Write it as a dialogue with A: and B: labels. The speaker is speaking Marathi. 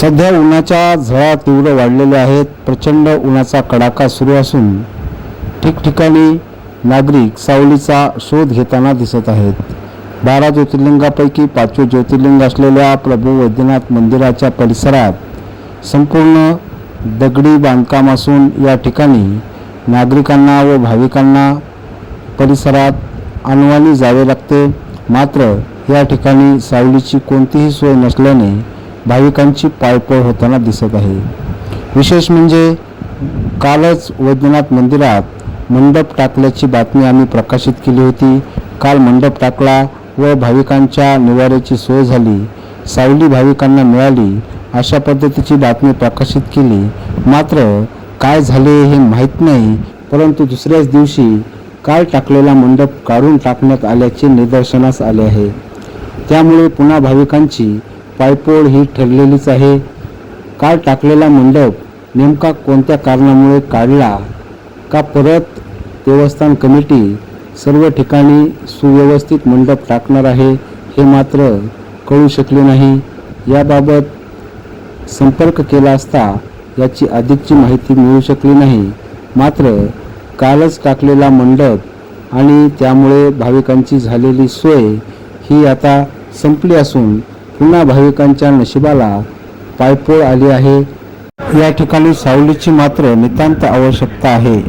A: सध्या उन्हाच्या झळा तीव्र वाढलेल्या आहेत. प्रचंड उन्हाचा कडाका सुरू असून ठिकठिकाणी नागरिक सावलीचा शोध घेताना दिसत आहेत. बारा ज्योतिर्लिंगापैकी पाचवे ज्योतिर्लिंग असलेल्या प्रभू वैद्यनाथ मंदिराच्या परिसरात संपूर्ण दगडी बांधकाम असून या ठिकाणी नागरिकांना व भाविकांना परिसरात अनवाणी जावे लागते. मात्र या ठिकाणी सावलीची कोणतीही सोय नसल्याने भाविकांची पायपळ होताना दिसत आहे. विशेष म्हणजे कालच वैद्यनाथ मंदिरात मंडप टाकल्याची बातमी आम्ही प्रकाशित केली होती. काल मंडप टाकला व भाविकांच्या निवाऱ्याची सोय झाली. सावली भाविकांना मिळाली अशा पद्धतीची बातमी प्रकाशित केली. मात्र काय झाले हे माहीत नाही परंतु दुसऱ्याच दिवशी काल टाकलेला मंडप काढून टाकण्यात आल्याचे निदर्शनास आले आहे. त्यामुळे पुन्हा भाविकांची पायपोळ ही ठरलेलीच आहे. काल टाकलेला मंडप नेमका कोणत्या कारणामुळे काढला? का परत देवस्थान कमिटी सर्व ठिकाणी सुव्यवस्थित मंडप टाकणार आहे हे मात्र कळू शकले नाही. याबाबत संपर्क केला असता याची अधिकची माहिती मिळू शकली नाही. मात्र कालच टाकलेला मंडप आणि त्यामुळे भाविकांची झालेली सोय ही आता संपली असून पुन्हा भाविकांच्या नशिबाला पायपोळ आली आहे. या ठिकाणी सावलीची मात्र नितांत आवश्यकता आहे.